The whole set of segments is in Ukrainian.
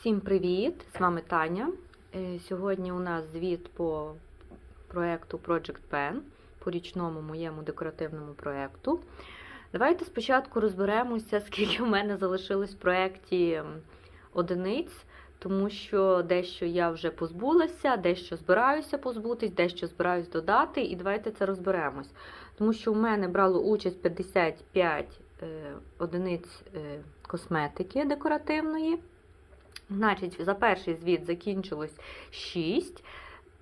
Всім привіт! З вами Таня. Е, Сьогодні у нас звіт по проєкту Project Pen, по річному моєму декоративному проєкту. Давайте спочатку розберемося, скільки у мене залишилось в проєкті одиниць, тому що дещо я вже позбулася, дещо збираюся позбутись, дещо збираюсь додати, і давайте це розберемось. Тому що у мене брало участь 55 е, одиниць е, косметики декоративної. Значить, за перший звіт закінчилось 6,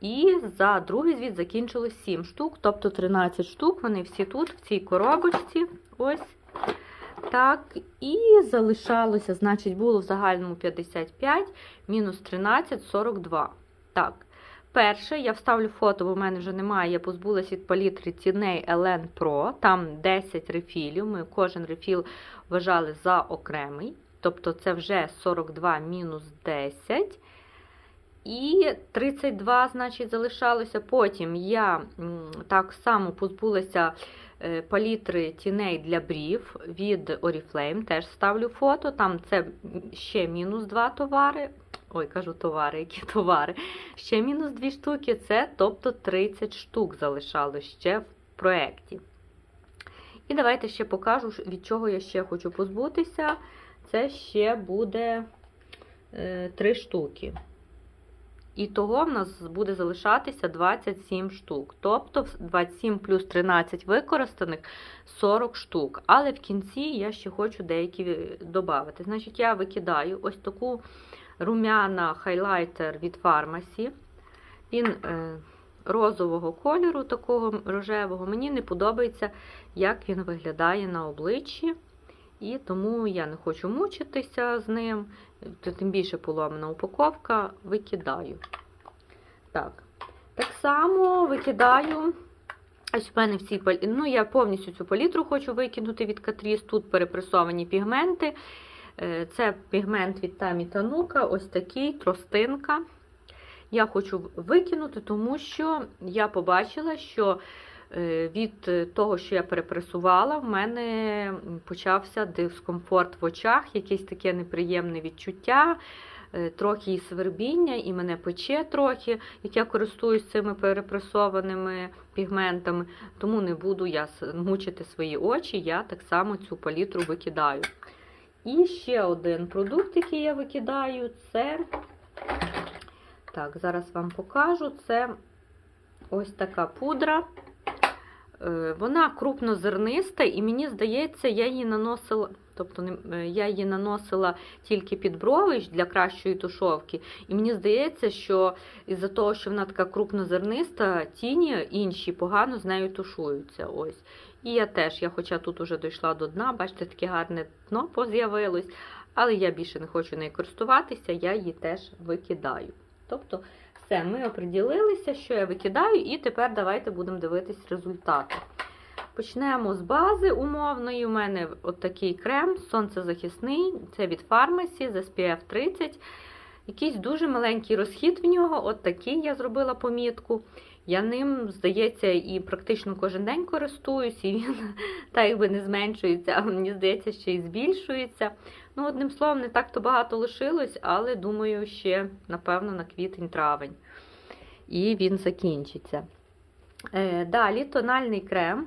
і за другий звіт закінчилось 7 штук, тобто 13 штук. Вони всі тут, в цій коробочці. Ось. Так, і залишалося, значить, було в загальному 55, мінус 13, 42. Так. Перше, я вставлю фото, бо в мене вже немає. Я позбулась від палітри ціней Elen Pro. Там 10 рефілів. Ми кожен рефіл вважали за окремий. Тобто це вже 42 мінус 10. І 32, значить, залишалося. Потім я так само позбулася е, палітри тіней для брів від Oriflame. Теж ставлю фото. Там це ще мінус 2 товари. Ой, кажу товари, які товари. Ще мінус 2 штуки. Це тобто 30 штук залишалось ще в проєкті. І давайте ще покажу, від чого я ще хочу позбутися. Це ще буде е, 3 штуки. І того в нас буде залишатися 27 штук. Тобто 27 плюс 13 використаних 40 штук. Але в кінці я ще хочу деякі додати. Значить, я викидаю ось таку румяна хайлайтер від Pharmacy. Він е, розового кольору, такого рожевого. Мені не подобається, як він виглядає на обличчі. І тому я не хочу мучитися з ним, тим більше поломана упаковка, викидаю. Так, так само викидаю. Ось в мене всі. Ну, я повністю цю палітру хочу викинути від Catrice. Тут перепресовані пігменти. Е, Це пігмент від Тамі Танука, ось такий, тростинка. Я хочу викинути, тому що я побачила, що від того, що я перепресувала, в мене почався дискомфорт в очах, якесь таке неприємне відчуття, трохи і свербіння, і мене пече трохи, як я користуюсь цими перепресованими пігментами, тому не буду я мучити свої очі, я так само цю палітру викидаю. І ще один продукт, який я викидаю, це, так, зараз вам покажу, це ось така пудра. Вона крупнозерниста, і мені здається, я її наносила, тобто я її наносила тільки під брови для кращої тушовки. І мені здається, що із-за того, що вона така крупнозерниста, тіні інші погано з нею тушуються. Ось. І я теж, я хоча тут вже дійшла до дна, бачите, таке гарне дно поз'явилось, але я більше не хочу нею користуватися, я її теж викидаю. Тобто, все, ми оприділилися, що я викидаю, і тепер давайте будемо дивитись результати. Почнемо з бази умовної. У мене от такий крем, сонцезахисний, це від Pharmacy з SPF 30. Якийсь дуже маленький розхід в нього, от такий я зробила помітку. Я ним, здається, і практично кожен день користуюсь, і він так якби не зменшується, а мені здається, ще й збільшується. Ну, одним словом, не так-то багато лишилось, але думаю, ще, напевно, на квітень-травень. І він закінчиться. Е, Далі тональний крем.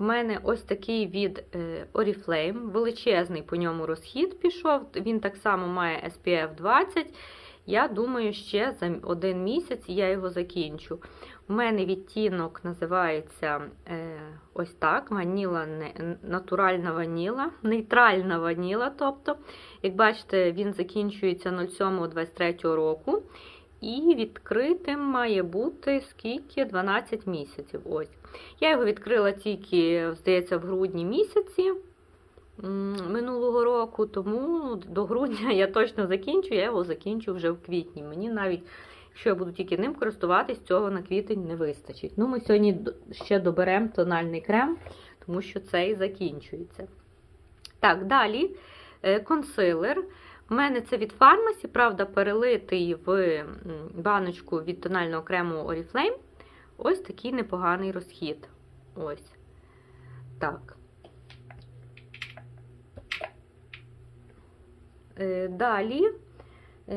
У мене ось такий від Oriflame, величезний по ньому розхід пішов. Він так само має SPF 20. Я думаю, ще за один місяць я його закінчу. У мене відтінок називається е, ось так: ваніла, натуральна ваніла, нейтральна ваніла. Тобто, як бачите, він закінчується 07-23 року. І відкритим має бути скільки 12 місяців. Ось. Я його відкрила тільки, здається, в грудні місяці минулого року, тому до грудня я точно закінчу, я його закінчу вже в квітні. Мені навіть, якщо я буду тільки ним користуватись, цього на квітень не вистачить. Ну, Ми сьогодні ще доберемо тональний крем, тому що цей закінчується. Так, далі консилер. У мене це від Pharmacy, правда, перелитий в баночку від тонального крему Oriflame. Ось такий непоганий розхід. Ось. Так. Далі Е,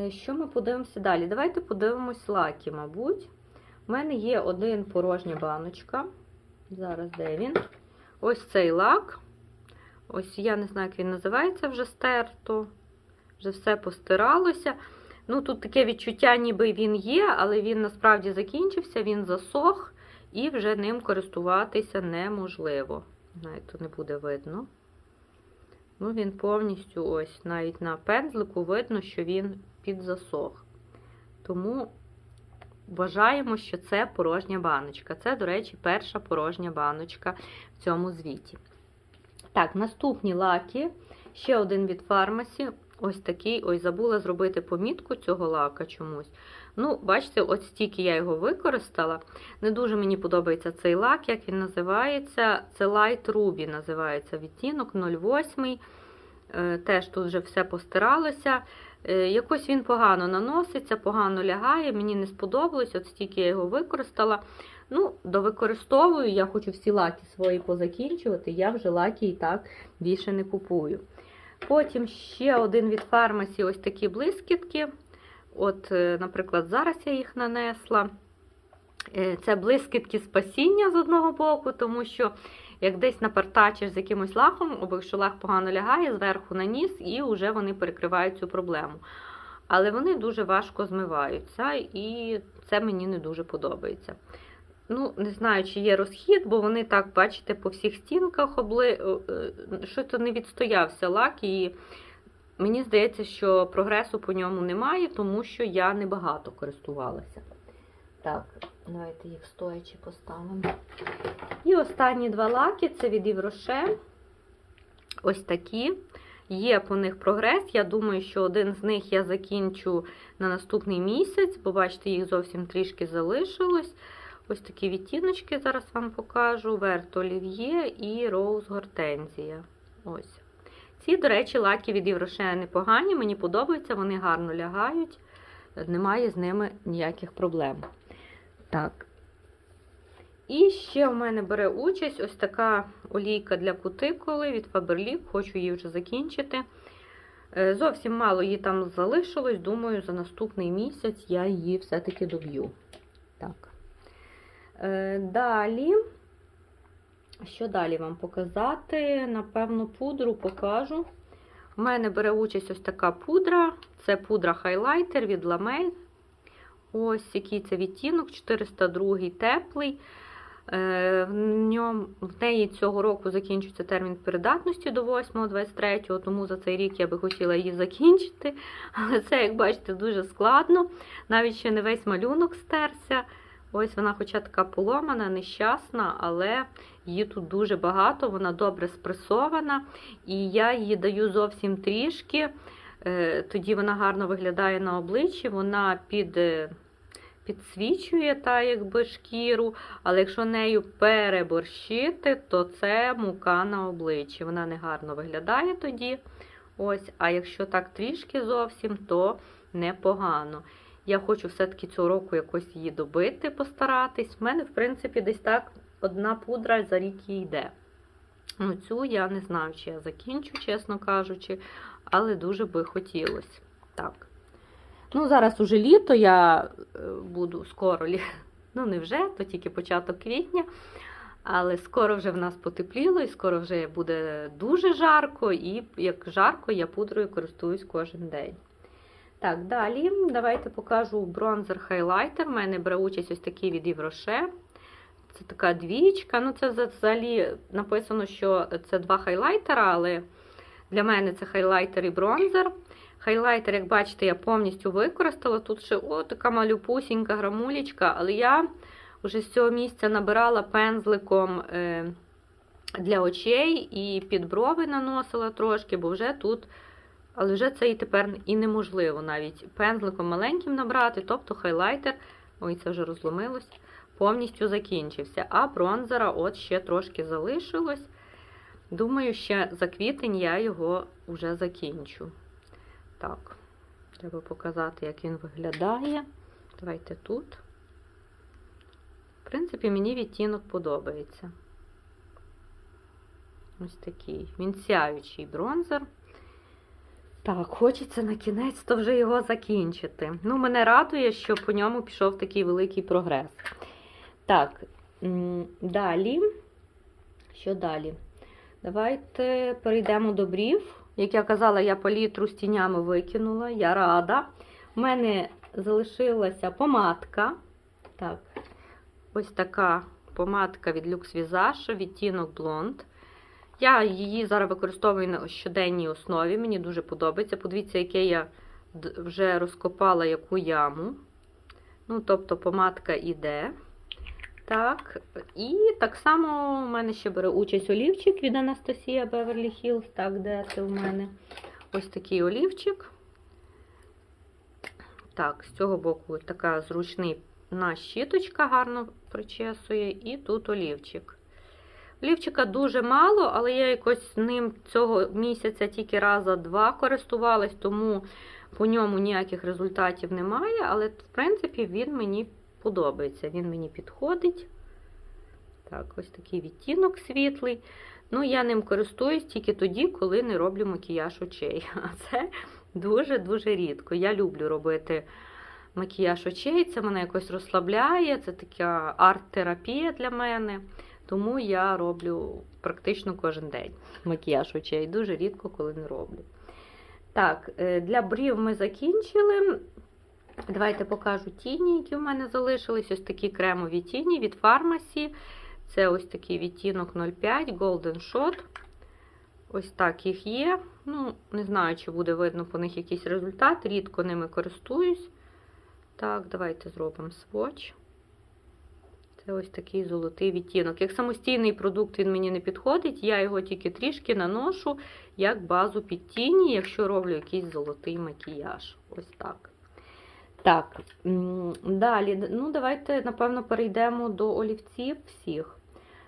Що ми подивимося далі? Давайте подивимось лаки, мабуть. У мене є один порожня баночка. Зараз де він? Ось цей лак. Ось я не знаю, як він називається, вже стерто. Вже все постиралося. Ну, тут таке відчуття, ніби він є, але він насправді закінчився, він засох, і вже ним користуватися неможливо. Навіть тут не буде видно. Ну, він повністю ось, навіть на пензлику видно, що він підзасох. Тому вважаємо, що це порожня баночка. Це, до речі, перша порожня баночка в цьому звіті. Так, наступні лаки. Ще один від фармасі. Ось такий, ось забула зробити помітку цього лака чомусь. Ну, бачите, от стільки я його використала. Не дуже мені подобається цей лак, як він називається. Це Light Ruby називається відтінок 08. Е, Теж тут вже все постиралося. Е, Якось він погано наноситься, погано лягає. Мені не сподобалось, от стільки я його використала. Ну, довикористовую, я хочу всі лаки свої позакінчувати, я вже лаки і так більше не купую. Потім ще один від фармасі ось такі блискітки. От, е, наприклад, зараз я їх нанесла. Е, Це блискітки спасіння з одного боку, тому що як десь напартачиш з якимось лахом, або якщо лах погано лягає, зверху наніс, і вже вони перекривають цю проблему. Але вони дуже важко змиваються, і це мені не дуже подобається. Ну, не знаю, чи є розхід, бо вони так, бачите, по всіх стінках обли... що то не відстоявся лак, і мені здається, що прогресу по ньому немає, тому що я небагато користувалася. Так, давайте їх стоячи поставимо. І останні два лаки це від Івроше. Ось такі. Є по них прогрес. Я думаю, що один з них я закінчу на наступний місяць, бо бачите, їх зовсім трішки залишилось. Ось такі відтіночки зараз вам покажу: Верт Олів'є і Роуз Гортензія. Ось. Ці, до речі, лаки від Євроше непогані, мені подобаються, вони гарно лягають, немає з ними ніяких проблем. Так. І ще в мене бере участь ось така олійка для кутикули від Faberlic, хочу її вже закінчити. Е, Зовсім мало її там залишилось, думаю, за наступний місяць я її все-таки доб'ю. Так. Е, Далі, що далі вам показати? Напевно, пудру покажу. У мене бере участь ось така пудра. Це пудра хайлайтер від Lamel. Ось який це відтінок, 402 теплий. Е, В, ньому, в неї цього року закінчується термін придатності до 8-23, тому за цей рік я би хотіла її закінчити. Але це, як бачите, дуже складно. Навіть ще не весь малюнок стерся. Ось вона, хоча така поломана, нещасна, але її тут дуже багато, вона добре спресована. І я її даю зовсім трішки. Е, Тоді вона гарно виглядає на обличчі, вона під, е, підсвічує та, якби, шкіру, але якщо нею переборщити, то це мука на обличчі. Вона не гарно виглядає тоді. Ось, А якщо так трішки зовсім, то непогано. Я хочу все-таки цього року якось її добити, постаратись. У мене, в принципі, десь так одна пудра за рік і йде. Ну, цю я не знаю, чи я закінчу, чесно кажучи, але дуже би хотілося. Так. Ну, зараз уже літо, я е, буду скоро, ну не вже, то тільки початок квітня. Але скоро вже в нас потепліло, і скоро вже буде дуже жарко, і як жарко, я пудрою користуюсь кожен день. Так, далі давайте покажу бронзер хайлайтер. У мене бере участь ось такий від Євроше. Це така двічка. Ну, це взагалі написано, що це два хайлайтера, але для мене це хайлайтер і бронзер. Хайлайтер, як бачите, я повністю використала. Тут ще о, така малюпусінька грамулечка, але я вже з цього місця набирала пензликом е, для очей і під брови наносила трошки, бо вже тут. Але вже це і тепер і неможливо навіть пензликом маленьким набрати, тобто хайлайтер, ой, це вже розломилось, повністю закінчився. А бронзера от ще трошки залишилось. Думаю, ще за квітень я його вже закінчу. Так, треба показати, як він виглядає. Давайте тут. В принципі, мені відтінок подобається. Ось такий. Він бронзер. Так, хочеться на кінець то вже його закінчити. Ну, мене радує, що по ньому пішов такий великий прогрес. Так, далі. Що далі? Давайте перейдемо до брів. Як я казала, я палітру з тінями викинула, я рада. У мене залишилася помадка. Так, ось така помадка від Lux Visage, відтінок блонд. Я її зараз використовую на щоденній основі. Мені дуже подобається. Подивіться, яке я вже розкопала яку яму. Ну, тобто помадка іде. Так, і так само у мене ще бере участь олівчик від Анастасія Beverly Hills. Так, де це у мене? Ось такий олівчик. Так, з цього боку така зручний на щіточка гарно причесує, і тут олівчик. Олівчика дуже мало, але я якось ним цього місяця тільки раза два користувалась, тому по ньому ніяких результатів немає. Але, в принципі, він мені подобається. Він мені підходить. Так, ось такий відтінок світлий. Ну, я ним користуюсь тільки тоді, коли не роблю макіяж очей. А це дуже-дуже рідко. Я люблю робити макіяж очей, це мене якось розслабляє, це така арт-терапія для мене. Тому я роблю практично кожен день макіяж очей. Дуже рідко, коли не роблю. Так, е, для брів ми закінчили. Давайте покажу тіні, які в мене залишились. Ось такі кремові тіні від фармасі. Це ось такий відтінок 05 Golden Shot. Ось так їх є. Ну, не знаю, чи буде видно по них якийсь результат. Рідко ними користуюсь. Так, давайте зробимо сводч. Це ось такий золотий відтінок. Як самостійний продукт він мені не підходить, я його тільки трішки наношу як базу під тіні, якщо роблю якийсь золотий макіяж. Ось так. Так, далі, ну давайте, напевно, перейдемо до олівців всіх.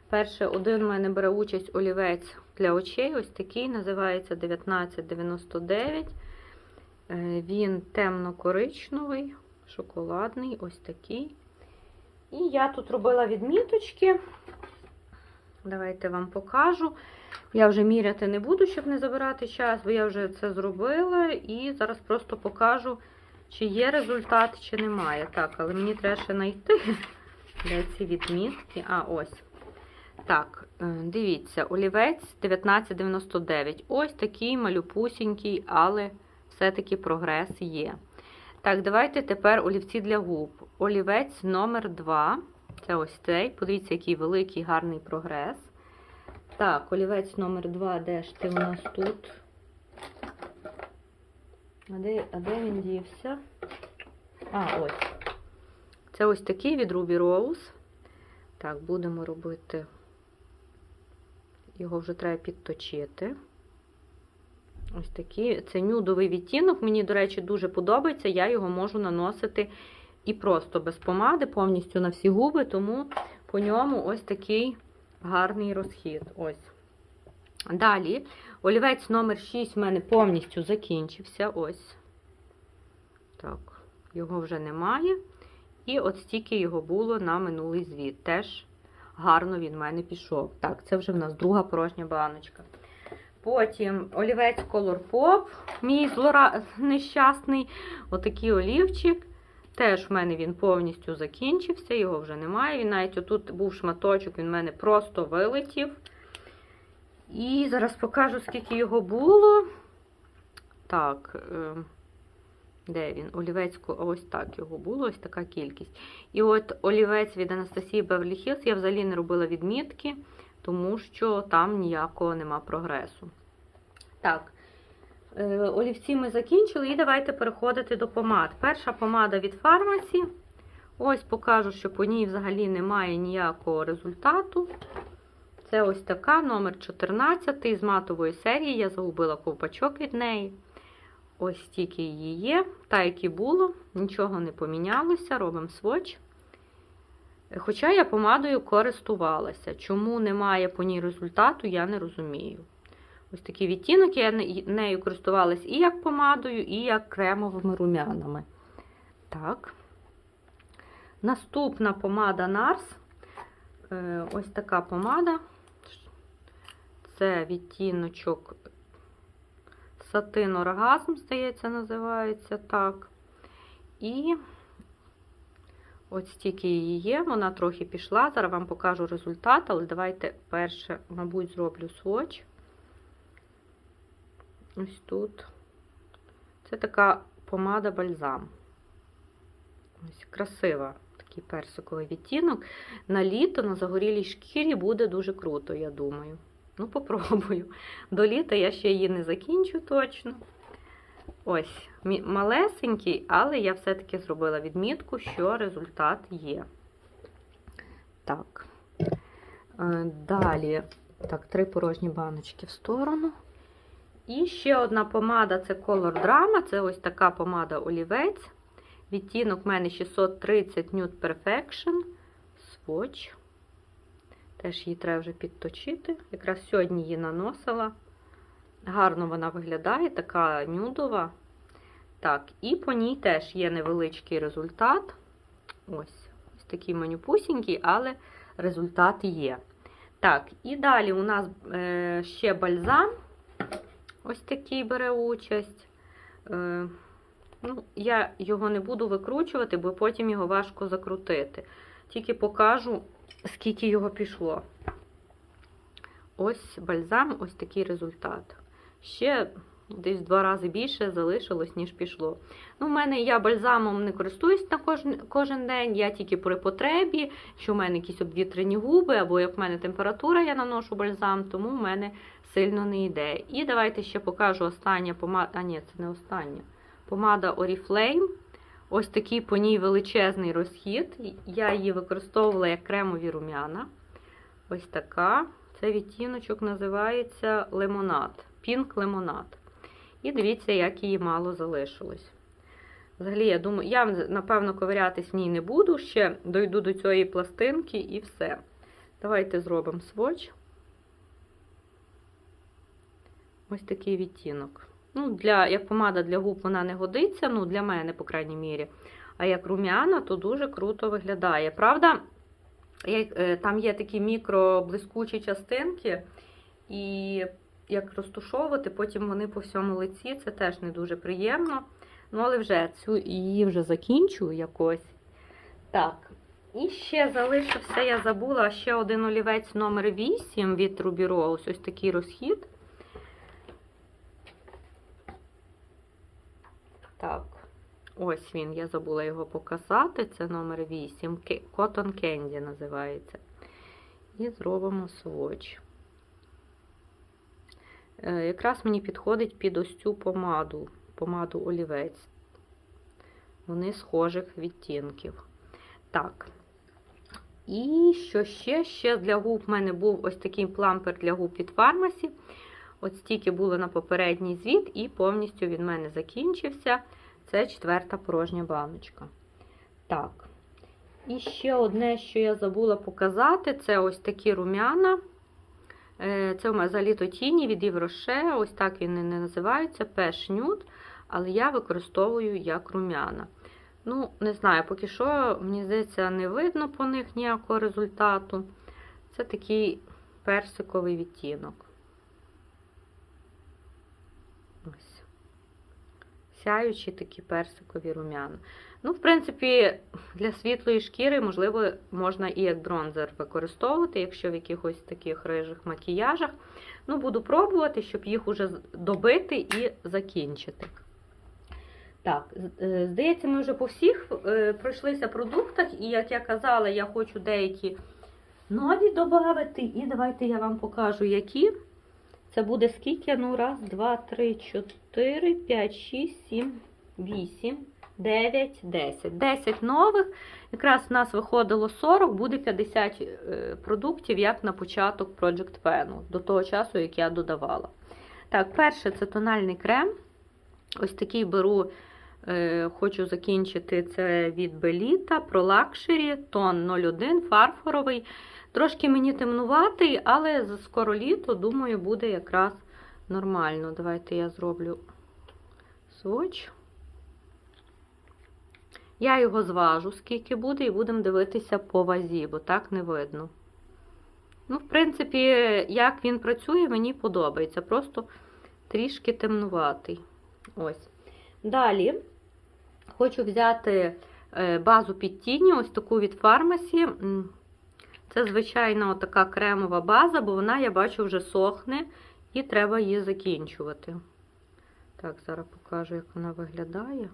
Перше, один у мене бере участь олівець для очей. Ось такий, називається 1999. Е, Він темно-коричневий, шоколадний, ось такий. І я тут робила відміточки. Давайте вам покажу. Я вже міряти не буду, щоб не забирати час, бо я вже це зробила. І зараз просто покажу, чи є результат, чи немає. Так, але мені треба ще знайти, де ці відмітки. А, ось. Так, е, дивіться, олівець 1999. Ось такий малюпусінький, але все-таки прогрес є. Так, давайте тепер олівці для губ. Олівець номер 2 Це ось цей. Подивіться, який великий гарний прогрес. Так, олівець номер 2 де ж ти у нас тут? А де, а де він дівся? А, ось. Це ось такий від Ruby Rose. Так, будемо робити. Його вже треба підточити. Ось такий. Це нюдовий відтінок. Мені, до речі, дуже подобається. Я його можу наносити і просто без помади, повністю на всі губи, тому по ньому ось такий гарний розхід. Ось. Далі, олівець номер 6 в мене повністю закінчився. Ось. Так, його вже немає. І от стільки його було на минулий звіт. Теж гарно він в мене пішов. Так, це вже в нас друга порожня баночка. Потім олівець Color Pop, мій злора... нещасний, отакий олівчик. Теж в мене він повністю закінчився, його вже немає. Він навіть отут був шматочок, він в мене просто вилетів. І зараз покажу, скільки його було. Так, е, де він? Олівець, ось так його було, ось така кількість. І от олівець від Анастасії Beverly Hills я взагалі не робила відмітки, тому що там ніякого нема прогресу. Так, е, олівці ми закінчили, і давайте переходити до помад. Перша помада від фармасі. Ось покажу, що по ній взагалі немає ніякого результату. Це ось така, номер 14 з матової серії. Я загубила ковпачок від неї. Ось стільки її є. Та, як і було, нічого не помінялося, робимо сводч. Хоча я помадою користувалася. Чому немає по ній результату, я не розумію. Ось такий відтінок, я нею користувалась і як помадою, і як кремовими румянами. Так. Наступна помада NARS. Е, Ось така помада. Це відтіночок сатин оргазм, здається, називається так. І ось стільки її є, вона трохи пішла. Зараз вам покажу результат, але давайте перше, мабуть, зроблю сводч. Ось тут. Це така помада бальзам. Ось красива, такий персиковий відтінок. На літо на загорілій шкірі буде дуже круто, я думаю. Ну, попробую. До літа я ще її не закінчу точно. Ось, малесенький, але я все-таки зробила відмітку, що результат є. Так. Е, Далі, так, три порожні баночки в сторону. І ще одна помада це Color Drama. Це ось така помада олівець. Відтінок в мене 630 Nude Perfection. Swatch. Теж її треба вже підточити. Якраз сьогодні її наносила. Гарно вона виглядає, така нюдова. Так, і по ній теж є невеличкий результат. Ось, ось такий манюпусінький, але результат є. Так, і далі у нас е, ще бальзам. Ось такий бере участь. Е, ну, я його не буду викручувати, бо потім його важко закрутити. Тільки покажу, скільки його пішло. Ось бальзам, ось такий результат. Ще десь два рази більше залишилось, ніж пішло. Ну, в мене я бальзамом не користуюсь на кожен, кожен день, я тільки при потребі, що в мене якісь обвітрені губи, або як в мене температура, я наношу бальзам, тому в мене сильно не йде. І давайте ще покажу остання помада. А, ні, це не остання. Помада Oriflame. Ось такий по ній величезний розхід. Я її використовувала як кремові рум'яна. Ось така. Це відтіночок називається лимонад. Пінк лимонад. І дивіться, як її мало залишилось. Взагалі, я думаю, я, напевно, ковирятись в ній не буду. Ще дойду до цієї пластинки і все. Давайте зробимо сводч. Ось такий відтінок. Ну, для, Як помада для губ вона не годиться, ну, для мене, по крайній мірі. А як рум'яна, то дуже круто виглядає. Правда, е, там є такі мікроблискучі частинки, і як розтушовувати, потім вони по всьому лиці, це теж не дуже приємно. Ну, але вже цю її вже закінчую якось. Так. І ще залишився, я забула, ще один олівець номер 8 від Ruby. Ось такий розхід. Так, ось він, я забула його показати. Це номер 8. Ке- Cotton Candy називається. І зробимо сводч. Е, Якраз мені підходить під ось цю помаду, помаду олівець. Вони схожих відтінків. Так. І що ще? Ще для губ в мене був ось такий плампер для губ від фармасі. От стільки було на попередній звіт, і повністю він в мене закінчився. Це четверта порожня баночка. Так. І ще одне, що я забула показати, це ось такі рум'яна. Е, Це у мене за літо тіні від Євроше. Ось так він і не називається, Pesh Nude, але я використовую як рум'яна. Ну, не знаю, поки що, мені здається, не видно по них ніякого результату. Це такий персиковий відтінок. Ось. Сяючі такі персикові рум'яна. Ну, в принципі, для світлої шкіри, можливо, можна і як бронзер використовувати, якщо в якихось таких рижих макіяжах. Ну, буду пробувати, щоб їх уже добити і закінчити. Так, е, здається, ми вже по всіх е, пройшлися продуктах, і як я казала, я хочу деякі нові додати. І давайте я вам покажу, які. Це буде скільки? Ну, раз, два, три, чотири, п'ять, шість, сім, вісім, дев'ять, десять. Десять нових. Якраз в нас виходило 40, буде 50 е, продуктів, як на початок Project Pen, до того часу, як я додавала. Так, перше це тональний крем. Ось такий беру, е, хочу закінчити це від Беліта про лакшері, тон 01, фарфоровий. Трошки мені темнуватий, але за скоро літо, думаю, буде якраз нормально. Давайте я зроблю сводч. Я його зважу, скільки буде, і будемо дивитися по вазі, бо так не видно. Ну, в принципі, як він працює, мені подобається. Просто трішки темнуватий. Ось. Далі хочу взяти е, базу під тіні, ось таку від фармасі. Це, звичайно, така кремова база, бо вона, я бачу, вже сохне і треба її закінчувати. Так, зараз покажу, як вона виглядає.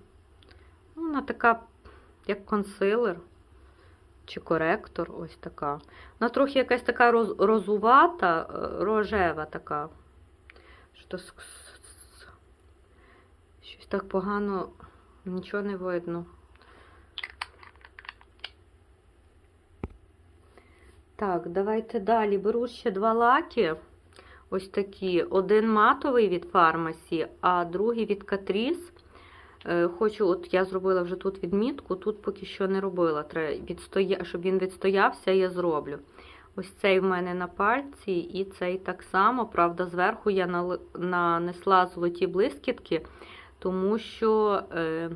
Ну, Вона така, як консилер чи коректор, ось така. Вона трохи якась така роз, розувата, е, рожева така. Щось так погано, нічого не видно. Так, давайте далі. Беру ще два лаки. Ось такі. Один матовий від фармасі, а другий від Catrice. Е, Хочу, от я зробила вже тут відмітку, тут поки що не робила. Треба відстоя... щоб він відстоявся, я зроблю. Ось цей в мене на пальці, і цей так само. Правда, зверху я нанесла золоті блискітки, тому що е,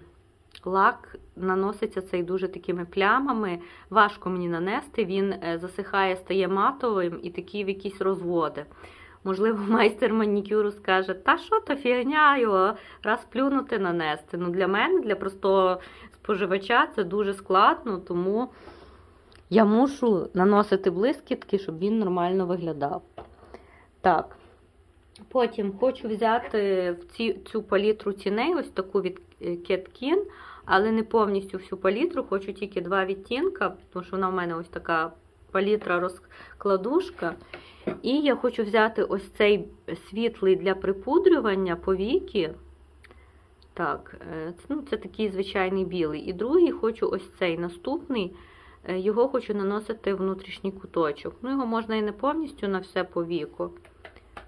лак наноситься цей дуже такими плямами. Важко мені нанести, він е, засихає, стає матовим і такі в якісь розводи. Можливо, майстер манікюру скаже, та що то фігня його раз плюнути нанести. Ну, для мене, для простого споживача, це дуже складно, тому я мушу наносити блискітки, щоб він нормально виглядав. Так. Потім хочу взяти в цю палітру ціней, ось таку від Кеткін, але не повністю всю палітру, хочу тільки два відтінка, тому що вона в мене ось така палітра розкладушка. І я хочу взяти ось цей світлий для припудрювання повіки. Так, е, ну, це такий звичайний білий. І другий хочу ось цей наступний. Е, Його хочу наносити внутрішній куточок. Ну, його можна і не повністю на все повіку.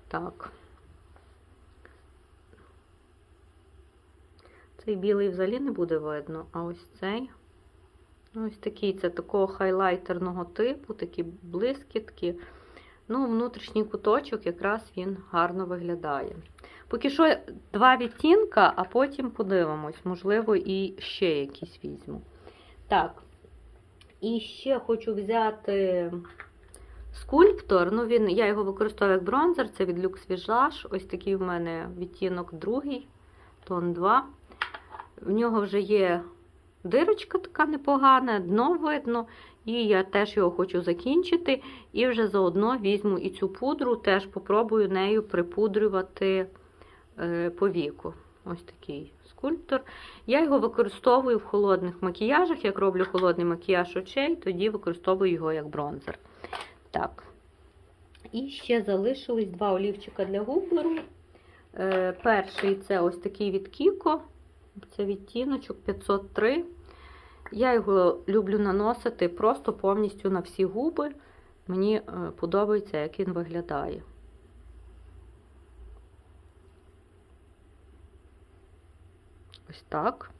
Так. Цей білий взагалі не буде видно, а ось цей. Ось такий, це такого хайлайтерного типу, такі блискітки. Ну, внутрішній куточок якраз він гарно виглядає. Поки що два відтінка, а потім подивимось, можливо, і ще якісь візьму. Так, і ще хочу взяти скульптор. Ну, він, я його використовую як бронзер, це від Lux Visage. Ось такий в мене відтінок другий, тон 2. В нього вже є дирочка така непогана, дно видно. І я теж його хочу закінчити. І вже заодно візьму і цю пудру, теж попробую нею припудрювати е, повіку. Ось такий скульптор. Я його використовую в холодних макіяжах. Як роблю холодний макіяж очей, тоді використовую його як бронзер. Так. І ще залишились два олівчика для губеру. Е, перший це ось такий від Kiko. Це відтіночок 503. Я його люблю наносити просто повністю на всі губи. Мені е, подобається, як він виглядає. Ось так.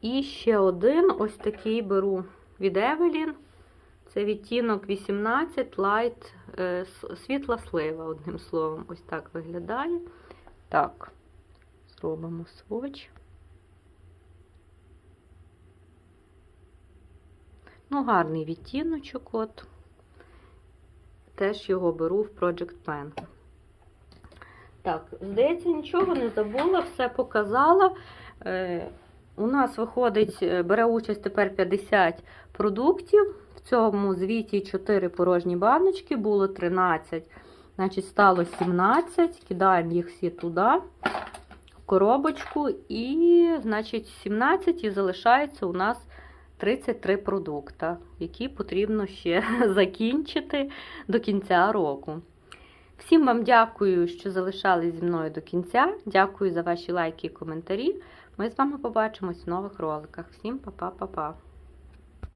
І ще один ось такий беру від Evelyn. Це відтінок 18 Light, е, світла слива, одним словом. Ось так виглядає. Так, зробимо сводч. Ну, гарний відтіночок, от. Теж його беру в Project Pen. Так, здається, нічого не забула, все показала. Е, у нас виходить, е, бере участь тепер 50 продуктів. В цьому звіті 4 порожні баночки, було 13, значить стало 17. Кидаємо їх всі туди, коробочку, і, значить, 17 і залишається у нас 33 продукти, які потрібно ще закінчити до кінця року. Всім вам дякую, що залишались зі мною до кінця. Дякую за ваші лайки і коментарі. Ми з вами побачимось в нових роликах. Всім па-па-па-па!